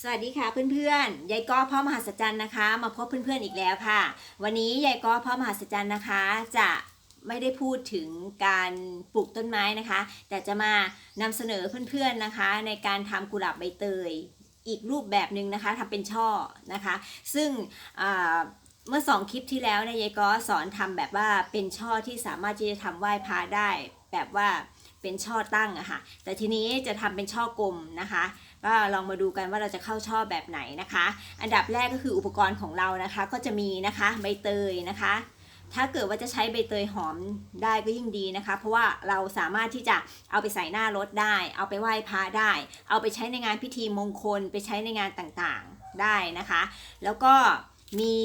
สวัสดีค่ะเพื่อนๆ ยายก้อพ่อมหัศจรรย์นะคะ มาพบเพื่อนๆอีกแล้วค่ะ วันนี้ยายก้อพ่อมหัศจรรย์นะคะ จะไม่ได้พูดถึงการปลูกต้นไม้นะคะ แต่จะมานำเสนอเพื่อนๆนะคะ ในการทำกุหลาบใบเตย อีกรูปแบบหนึ่งนะคะทำเป็นช่อนะคะ ซึ่งเมื่อสองคลิปที่แล้วเนี่ยยายก้อสอนทำแบบว่าเป็นช่อที่สามารถที่จะทำไหว้พระได้ แบบว่าเป็นช่อตั้งอะค่ะ แต่ทีนี้จะทำเป็นช่อกลมนะคะ ก็ลองมาดูกันว่าเราจะเข้าช่อแบบไหนนะคะ อันดับแรกก็คืออุปกรณ์ของเรานะคะ ก็จะมีนะคะใบเตยนะคะ ถ้าเกิดว่าจะใช้ใบเตยหอมได้ก็ยิ่งดีนะคะ เพราะว่าเราสามารถที่จะเอาไปใส่หน้ารถได้ เอาไปไหว้พระได้ เอาไปใช้ในงานพิธีมงคล ไปใช้ในงานต่างๆได้นะคะ แล้วก็ มี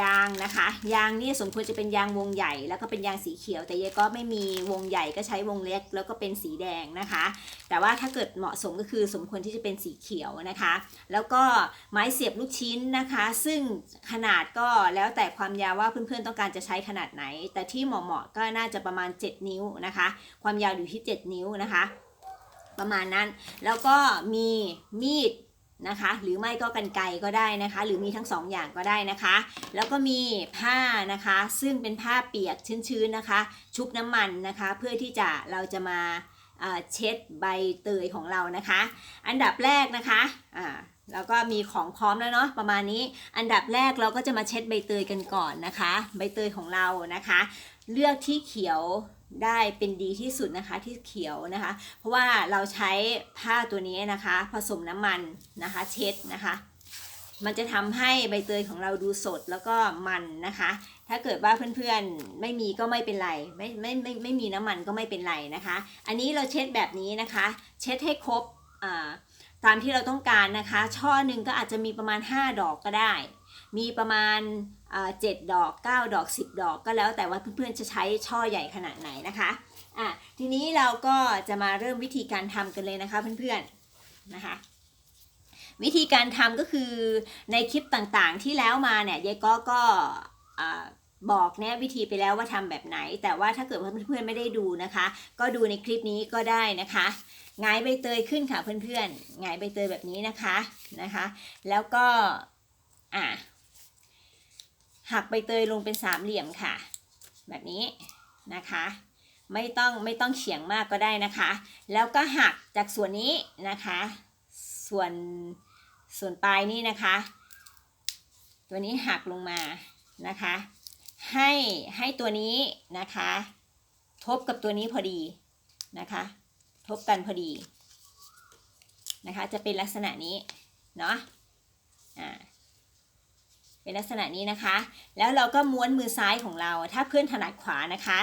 ยางนะคะ ยางนี่สมควรจะเป็นยางวงใหญ่ แล้วก็เป็นยางสีเขียว แต่เยก็ไม่มีวงใหญ่ก็ใช้วงเล็ก แล้วก็เป็นสีแดงนะคะ แต่ว่าถ้าเกิดเหมาะสมก็คือสมควรที่จะเป็นสีเขียวนะคะ แล้วก็ไม้เสียบลูกชิ้นนะคะ ซึ่งขนาดก็แล้วแต่ความยาวว่าเพื่อนๆต้องการจะใช้ขนาดไหน แต่ที่เหมาะๆก็น่าจะประมาณ 7 นิ้วนะคะ ความยาวอยู่ที่ 7 นิ้วนะคะประมาณนั้น แล้วก็มีมีด นะคะ หรือไม่ก็กันไกก็ได้นะคะ หรือมีทั้งสองอย่างก็ได้นะคะ แล้วก็มีผ้านะคะ ซึ่งเป็นผ้าเปียกชื้นๆนะคะ ชุบน้ำมันนะคะ เพื่อที่จะเราจะมาเช็ดใบเตยของเรานะคะ อันดับแรกนะคะอ่า แล้วก็มีของพร้อมแล้วเนาะประมาณนี้ อันดับแรกเราก็จะมาเช็ดใบเตยกันก่อนนะคะ ใบเตยของเรานะคะ เลือกที่เขียวได้เป็นดีที่สุดนะคะที่เขียวนะคะ เพราะว่าเราใช้ผ้าตัวนี้นะคะ ผสมน้ำมันนะคะ เช็ดนะคะ มันจะทำให้ใบเตยของเราดูสดแล้วก็มันนะคะ ถ้าเกิดว่าเพื่อนๆไม่มีก็ไม่เป็นไรไม่ไม่ไม่ไม่มีน้ำมันก็ไม่เป็นไรนะคะ อันนี้เราเช็ดแบบนี้นะคะ เช็ดให้ครบอ่า ตามที่เราต้องการนะคะ ช่อหนึ่งก็อาจจะมีประมาณ 5 ดอกก็ได้ มีประมาณเจ็ดดอก 9 ดอก 10 ดอกก็แล้วแต่ว่าเพื่อนๆจะใช้ช่อใหญ่ขนาดไหนนะคะอะทีนี้เราก็จะมาเริ่มวิธีการทำกันเลยนะคะเพื่อนๆนะคะวิธีการทำก็คือในคลิปต่างๆที่แล้วมาเนี่ยยายก็ก็บอกแนะวิธีไปแล้วว่าทำแบบไหน แต่ว่าถ้าเกิดเพื่อนๆไม่ได้ดูนะคะ ก็ดูในคลิปนี้ก็ได้นะคะ หงายใบเตยขึ้นค่ะเพื่อนๆหงายใบเตยแบบนี้นะคะนะคะ แล้วก็อะหักใบเตยลงเป็นสามเหลี่ยมค่ะ แบบนี้นะคะ ไม่ต้องไม่ต้องเฉียงมากก็ได้นะคะ แล้วก็หักจากส่วนนี้นะคะ ส่วนส่วนปลายนี่นะคะ ตัวนี้หักลงมานะคะ ให้ให้ตัวนี้นะคะ ทบกับตัวนี้พอดีนะคะ บกันพอดีนะคะ จะเป็นลักษณะนี้เนาะอ่าเป็นลักษณะนี้นะคะ แล้วเราก็ม้วนมือซ้ายของเรา ถ้าเพื่อนถนัดขวานะคะ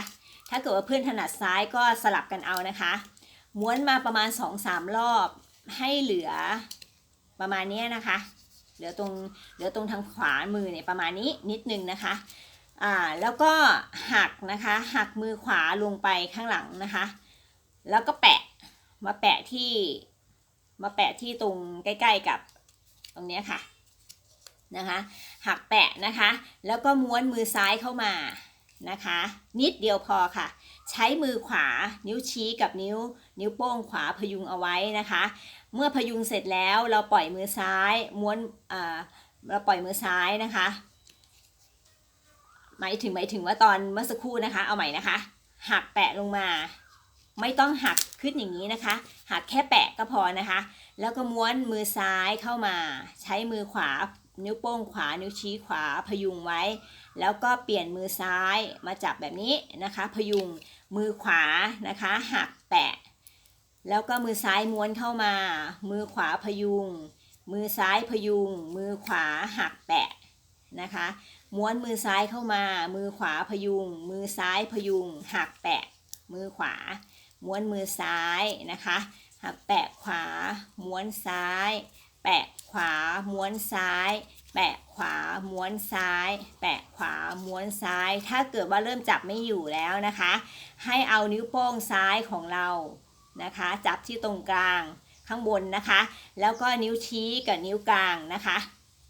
ถ้าเกิดว่าเพื่อนถนัดซ้ายก็สลับกันเอานะคะ ม้วนมาประมาณ 2-3 รอบให้เหลือประมาณนี้นะคะ เหลือตรงเหลือตรงทางขวามือเนี่ยประมาณนี้นิดนึงนะคะ อ่า แล้วก็หักนะคะ หักมือขวาลงไปข้างหลังนะคะ แล้วก็แปะ มาแปะที่ มาแปะที่ตรงใกล้ ๆกับตรงนี้ค่ะนะคะ หักแปะนะคะ แล้วก็ม้วนมือซ้ายเข้ามานะคะ นิดเดียวพอค่ะ ใช้มือขวานิ้วชี้กับนิ้ว นิ้วโป้งขวาพยุงเอาไว้นะคะ เมื่อพยุงเสร็จแล้วเราปล่อยมือซ้ายม้วนเราปล่อยมือซ้ายนะคะ หมายถึงหมายถึงว่าตอนเมื่อสักครู่นะคะ เอาใหม่นะคะ หักแปะลงมา ไม่ต้องหักขึ้นอย่างนี้นะคะ หักแค่แปะก็พอนะคะ แล้วก็ม้วนมือซ้ายเข้ามา ใช้มือขวา นิ้วโป้งขวา นิ้วชี้ขวาพยุงไว้ แล้วก็เปลี่ยนมือซ้ายมาจับแบบนี้นะคะ พยุงมือขวานะคะ หักแปะ แล้วก็มือซ้ายม้วนเข้ามา มือขวาพยุง มือซ้ายพยุง มือขวาหักแปะนะคะ ม้วนมือซ้ายเข้ามา มือขวาพยุง มือซ้ายพยุง หักแปะ มือขวา ม้วนมือซ้ายนะคะหักแปะขวา ม้วนซ้าย แปะขวา ม้วนซ้าย แปะขวา ม้วนซ้าย แปะขวา ม้วนซ้าย ถ้าเกิดว่าเริ่มจับไม่อยู่แล้วนะคะ ให้เอานิ้วโป้งซ้ายของเรานะคะ จับที่ตรงกลางข้างบนนะคะ แล้วก็นิ้วชี้กับนิ้วกลางนะคะ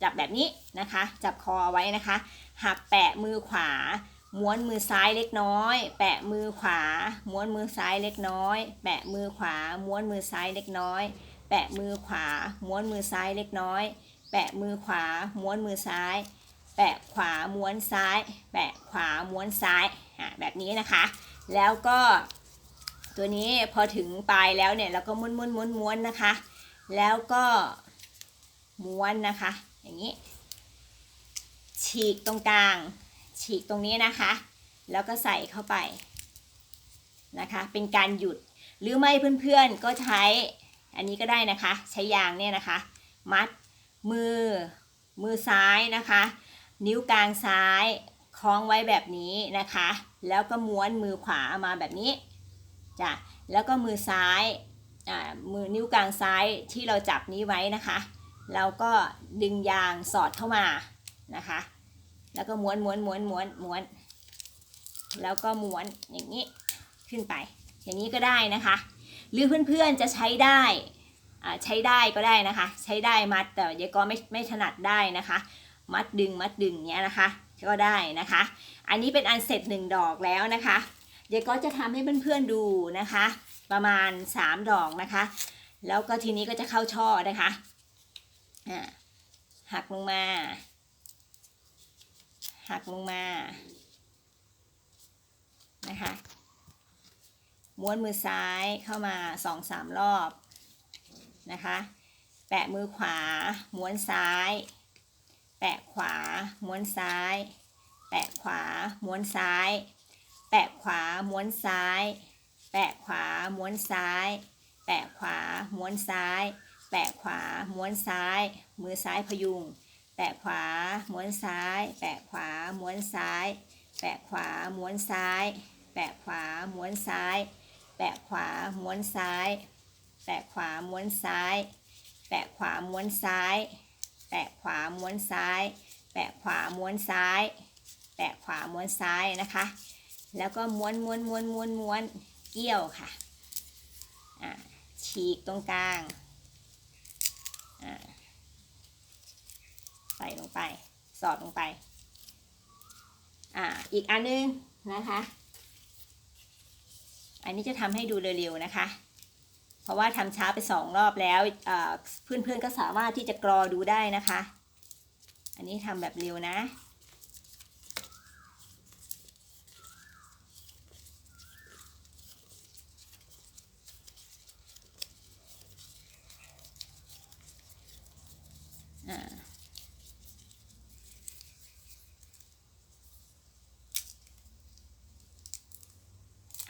จับแบบนี้นะคะ จับคอไว้นะคะ หักแปะมือขวา ม้วนมือซ้ายเล็กน้อย แปะมือขวา ม้วนมือซ้ายเล็กน้อย แปะมือขวา ม้วนมือซ้ายเล็กน้อย แปะมือขวา ม้วนมือซ้ายเล็กน้อย แปะมือขวา ม้วนมือซ้าย แปะขวา ม้วนซ้าย แปะขวา ม้วนซ้ายอะแบบนี้นะคะ แล้วก็ตัวนี้พอถึงปลายแล้วเนี่ยเราก็ม้วนม้วนม้วนม้วนนะคะ แล้วก็ม้วนนะคะ อย่างนี้ ฉีกตรงกลาง ฉีกตรงนี้นะคะ แล้วก็ใส่เข้าไปนะคะ เป็นการหยุดหรือไม่เพื่อนๆก็ใช้อันนี้ก็ได้นะคะ ใช้ยางเนี่ยนะคะ มัดมือมือซ้ายนะคะ นิ้วกลางซ้ายคล้องไว้แบบนี้นะคะ แล้วก็ม้วนมือขวามาแบบนี้จ้ะแล้วก็มือซ้ายอ่ามือนิ้วกลางซ้ายที่เราจับนี้ไว้นะคะ เราก็ดึงยางสอดเข้ามานะคะ แล้วก็ม้วนม้วนม้วนม้วนม้วน แล้วก็ม้วนอย่างนี้ขึ้นไป อย่างนี้ก็ได้นะคะ หรือเพื่อนๆจะใช้ได้ใช้ได้ก็ได้นะคะ ใช้ได้มัดแต่ยายก็ไม่ไม่ถนัดได้นะคะ มัดดึงมัดดึงเนี้ยนะคะ ก็ได้นะคะ อันนี้เป็นอันเสร็จหนึ่งดอกแล้วนะคะเดี๋ยก็จะทำให้เพื่อนๆดูนะคะ ประมาณ 3 ดอกนะคะ แล้วก็ทีนี้ก็จะเข้าช่อนะคะหักลงมา หักลงมานะคะม้วนมือซ้ายเข้ามาสองสามรอบนะคะแปะมือขวา ม้วนซ้าย แปะขวา ม้วนซ้าย แปะขวา ม้วนซ้าย แปะขวา ม้วนซ้าย แปะขวา ม้วนซ้าย แปะขวา ม้วนซ้าย แปะขวา ม้วนซ้าย มือซ้ายพยุง แปะขวาม้วนซ้าย แปะขวาม้วนซ้าย แปะขวาม้วนซ้าย แปะขวาม้วนซ้าย แปะขวาม้วนซ้าย แปะขวาม้วนซ้าย แปะขวาม้วนซ้าย แปะขวาม้วนซ้าย แปะขวาม้วนซ้าย แปะขวาม้วนซ้ายนะคะ แล้วก็ม้วนม้วนม้วนม้วนม้วนเกี่ยวค่ะอ่าฉีกตรงกลางอ่า ใส่ลงไป สอดลงไป อ่า อีกอันนึงนะคะ อันนี้จะทำให้ดูเร็วๆนะคะ เพราะว่าทำช้าไปสองรอบแล้วเพื่อนๆก็สามารถที่จะกรอดูได้นะคะ อันนี้ทำแบบเร็วนะ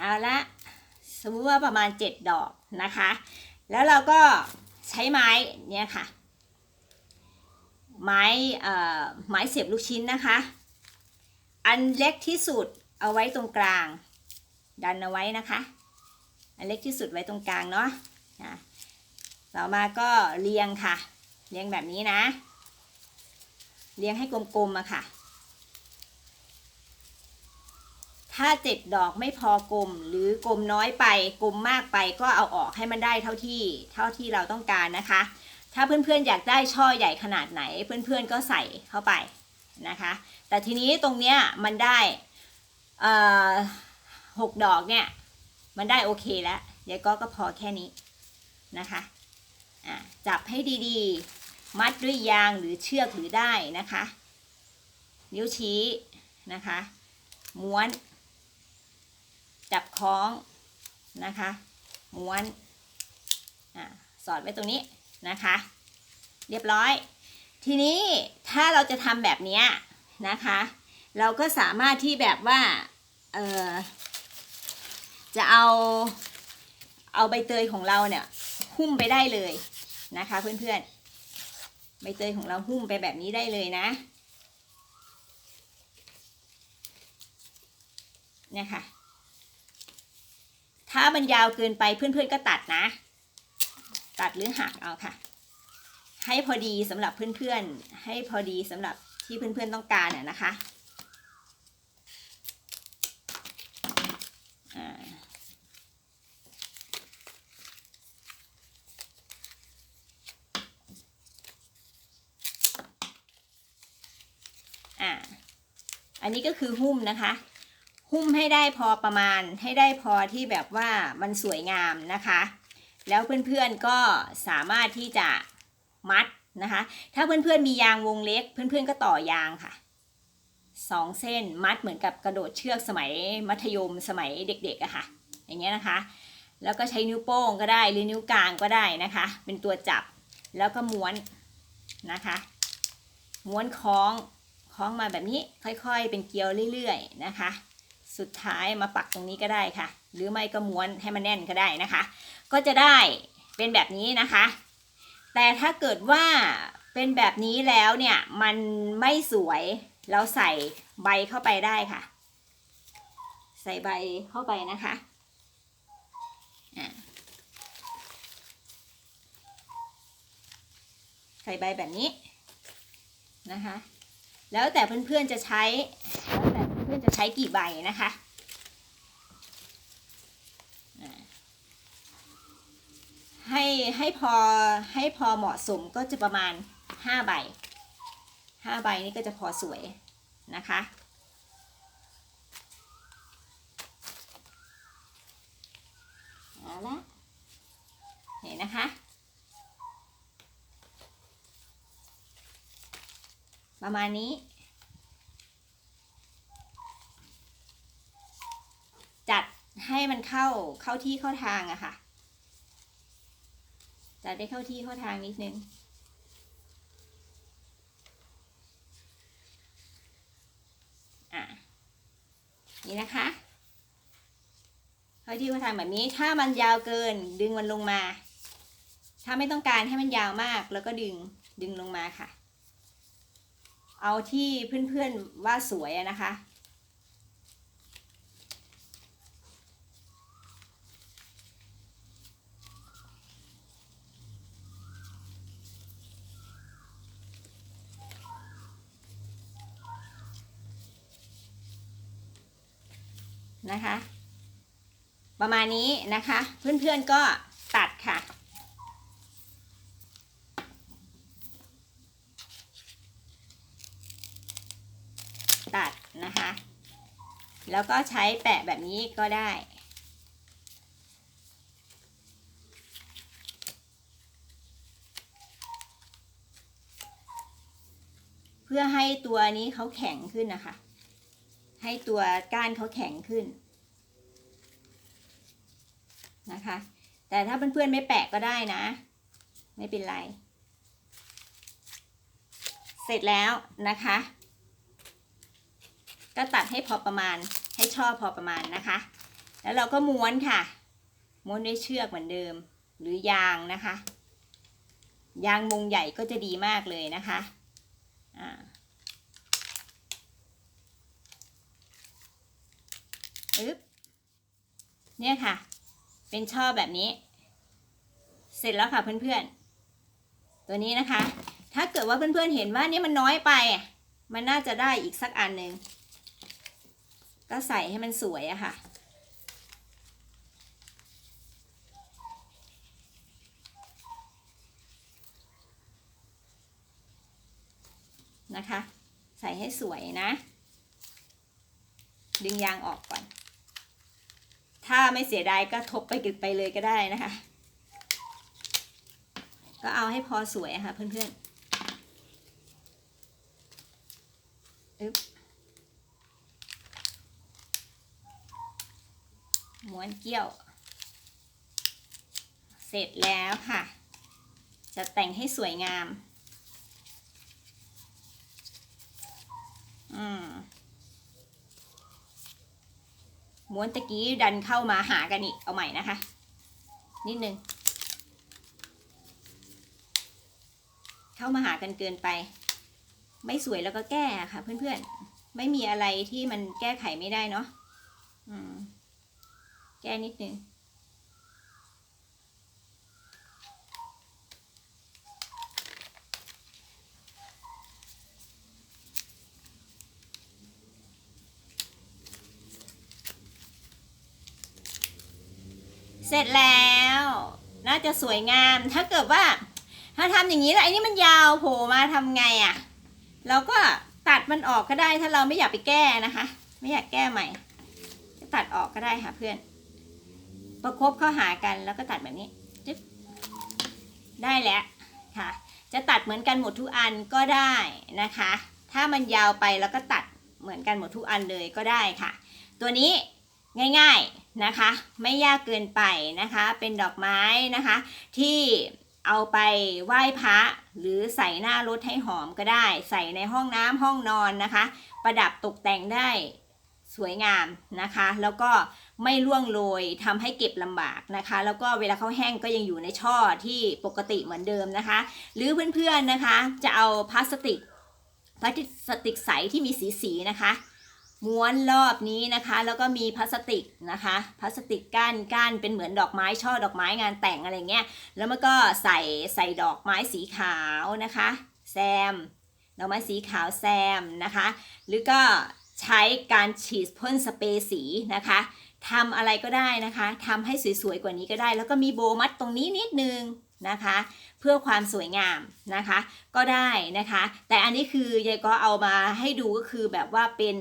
เอาละสมมติว่าประมาณ 7 ดอกนะคะ แล้วเราก็ใช้ไม้เนี่ยค่ะ ไม้เอ่อไม้เสียบลูกชิ้นนะคะ อันเล็กที่สุดเอาไว้ตรงกลาง ดันเอาไว้นะคะ อันเล็กที่สุดไว้ตรงกลางเนาะอะต่อมาก็เรียงค่ะ เรียงแบบนี้นะ เรียงให้กลมๆอะค่ะ ถ้าเจ็ดดอกไม่พอกลมหรือกลมน้อยไปกลมมากไปก็เอาออกให้มันได้เท่าที่เท่าที่เราต้องการนะคะ ถ้าเพื่อนๆอยากได้ช่อใหญ่ขนาดไหน เพื่อนๆก็ใส่เข้าไปนะคะ แต่ทีนี้ตรงเนี้ยมันได้หกดอกเนี่ยมันได้โอเคแล้วยายก็ก็พอแค่นี้นะคะะจับให้ดีๆ มัดด้วยยางหรือเชือกหรือได้นะคะ นิ้วชี้นะคะ ม้วน จับคล้องนะคะม้วนอะสอดไว้ตรงนี้นะคะ เรียบร้อย ทีนี้ถ้าเราจะทำแบบนี้นะคะ เราก็สามารถที่แบบว่าเออจะเอาเอาใบเตยของเราเนี่ยหุ้มไปได้เลยนะคะ เพื่อนๆ ใบเตยของเราหุ้มไปแบบนี้ได้เลยนะเนี่ยค่ะ ถ้ามันยาวเกินไปเพื่อนๆก็ตัดนะ ตัดหรือหักเอาค่ะ ให้พอดีสำหรับเพื่อนๆ ให้พอดีสำหรับที่เพื่อนๆต้องการน่ะนะคะอ่าอ่าอันนี้ก็คือหุ้มนะคะ หุ้มให้ได้พอประมาณให้ได้พอที่แบบว่ามันสวยงามนะคะ แล้วเพื่อนๆก็สามารถที่จะมัดนะคะ ถ้าเพื่อนๆมียางวงเล็ก เพื่อนๆก็ต่อยางค่ะสองเส้นมัดเหมือนกับกระโดดเชือกสมัยมัธยมสมัยเด็กๆอะค่ะ อย่างเงี้ยนะคะ แล้วก็ใช้นิ้วโป้งก็ได้หรือนิ้วกลางก็ได้นะคะ เป็นตัวจับแล้วก็ม้วนนะคะ ม้วนคล้องคล้องมาแบบนี้ค่อยๆ เป็นเกลียวเรื่อยๆนะคะ สุดท้ายมาปักตรงนี้ก็ได้ค่ะ หรือไม่ก็ม้วนให้มันแน่นก็ได้นะคะ ก็จะได้เป็นแบบนี้นะคะ แต่ถ้าเกิดว่าเป็นแบบนี้แล้วเนี่ยมันไม่สวยเราใส่ใบเข้าไปได้ค่ะ ใส่ใบเข้าไปนะคะใส่ใบแบบนี้นะคะ แล้วแต่เพื่อนๆจะใช้ วแต่เพื่อนๆจะใช้กี่ใบนะคะให้ให้พอให้พอเหมาะสมก็จะประมาณห้าใบห้าใบนี่ก็จะพอสวยนะคะ เอาละเห็นนะคะ ประมาณนี้ จัด ให้มันเข้าเข้าที่เข้าทางอะค่ะจัดได้เข้าที่เข้าทางนิดนึงอะนี่นะคะเข้าที่เข้าทางแบบนี้ถ้ามันยาวเกินดึงมันลงมา ถ้าไม่ต้องการให้มันยาวมากแล้วก็ดึงดึงลงมาค่ะ เอาที่เพื่อนๆว่าสวยนะคะ นะคะ ประมาณนี้นะคะ เพื่อนๆก็ตัดค่ะ ตัดนะคะ แล้วก็ใช้แปะแบบนี้ก็ได้เพื่อให้ตัวนี้เขาแข็งขึ้นนะคะ ให้ตัวก้านเขาแข็งขึ้นนะคะ แต่ถ้าเพื่อนๆไม่แปะก็ได้นะ ไม่เป็นไร เสร็จแล้วนะคะ ก็ตัดให้พอประมาณให้ชอบพอประมาณนะคะ แล้วเราก็ม้วนค่ะ ม้วนด้วยเชือกเหมือนเดิม หรือยางนะคะ ยางมุงใหญ่ก็จะดีมากเลยนะคะ อ่า อึ๊บเนี่ยค่ะ เป็นช่อแบบนี้ เสร็จแล้วค่ะเพื่อนๆ ตัวนี้นะคะ ถ้าเกิดว่าเพื่อนๆเห็นว่านี่มันน้อยไป มันน่าจะได้อีกสักอันหนึ่งก็ใส่ให้มันสวยอะค่ะนะคะ ใส่ให้สวยนะ ดึงยางออกก่อน ถ้าไม่เสียดายก็ทบไปกึดไปเลยก็ได้นะคะ ก็เอาให้พอสวยะค่ะเพื่อนๆอึ๊บม้วนเกี้ยว เสร็จแล้วค่ะ จะแต่งให้สวยงาม อืม ม้วนตะกี้ดันเข้ามาหากันอีกเอาใหม่นะคะ นิดนึง เข้ามาหากันเกินไป ไม่สวยแล้วก็แก้ค่ะเพื่อนๆ ไม่มีอะไรที่มันแก้ไขไม่ได้เนาะแก้นิดนึง เสร็จแล้ว น่าจะสวยงาม ถ้าเกิดว่า ถ้าทำอย่างนี้แล้วไอ้นี่มันยาวโผล่มาทำไงอะ่ะ เราก็ตัดมันออกก็ได้ ถ้าเราไม่อยากไปแก้นะคะ ไม่อยากแก้ใหม่ก็ตัดออกก็ได้ค่ะเพื่อน ประคบเข้าหากันแล้วก็ตัดแบบนี้จึ๊บได้แล้วค่ะ จะตัดเหมือนกันหมดทุกอันก็ได้นะคะ ถ้ามันยาวไปแล้วก็ตัดเหมือนกันหมดทุกอันเลยก็ได้ค่ะ ตัวนี้ ง่ายๆนะคะ ไม่ยากเกินไปนะคะ เป็นดอกไม้นะคะ ที่เอาไปไหว้พระหรือใส่หน้ารถให้หอมก็ได้ ใส่ในห้องน้ำห้องนอนนะคะ ประดับตกแต่งได้สวยงามนะคะ แล้วก็ไม่ร่วงโรยทำให้เก็บลำบากนะคะ แล้วก็เวลาเขาแห้งก็ยังอยู่ในช่อที่ปกติเหมือนเดิมนะคะ หรือเพื่อนๆนะคะ จะเอาพลาสติกพลาสติกใสที่มีสีๆนะคะ ม้วนรอบนี้นะคะ แล้วก็มีพลาสติกนะคะพลาสติกก้านก้านเป็นเหมือนดอกไม้ช่อดอกไม้งานแต่งอะไรเงี้ยแล้วมันก็ใส่ใส่ดอกไม้สีขาวนะคะแซมดอกไม้สีขาวแซมนะคะ หรือก็ใช้การฉีดพ่นสเปรย์สีนะคะทำอะไรก็ได้นะคะทำให้สวยๆกว่านี้ก็ได้ แล้วก็มีโบว์มัดตรงนี้นิดนึง นะคะ เพื่อความสวยงามนะคะ ก็ได้นะคะ แต่อันนี้คือยายก็เอามาให้ดูก็คือแบบว่าเป็น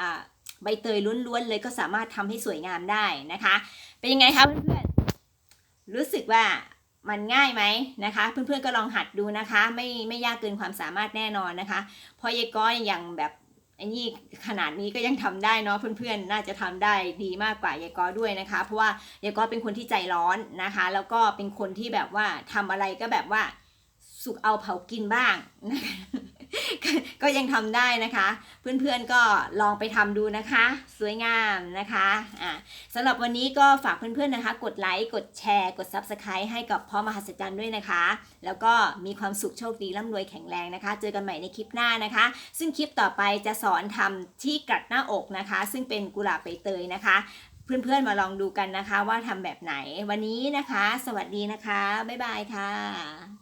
อ่าใบเตยล้วนๆเลยก็สามารถทำให้สวยงามได้นะคะ เป็นยังไงคะเพื่อนๆรู้สึกว่ามันง่ายไหมนะคะ เพื่อนๆก็ลองหัดดูนะคะ ไม่ไม่ยากเกินความสามารถแน่นอนนะคะเพราะยายก้อยอย่างแบบ อันี่ขนาดนี้ก็ยังทำได้เนาะเพื่อนๆ น่าจะทำได้ดีมากกว่ายายก้อด้วยนะคะ เพราะว่ายายก้อเป็นคนที่ใจร้อนนะคะ แล้วก็เป็นคนที่แบบว่าทำอะไรก็แบบว่าสุกเอาเผากินบ้างนะคะ ก็ยังทำได้นะคะ เพื่อนๆก็ลองไปทำดูนะคะ สวยงามนะคะอ่าสำหรับวันนี้ก็ฝากเพื่อนๆนะคะ กดไลค์กดแชร์ กด Subscribe ให้กับพ่อมหัศจรรย์ด้วยนะคะ แล้วก็มีความสุขโชคดีร่ำรวยแข็งแรงนะคะ เจอกันใหม่ในคลิปหน้านะคะ ซึ่งคลิปต่อไปจะสอนทำที่กัดหน้าอกนะคะ ซึ่งเป็นกุหลาบใบเตยนะคะเพื่อนๆ มาลองดูกันนะคะว่าทำแบบไหนวันนี้นะคะ สวัสดีนะคะ บ๊ายบายค่ะ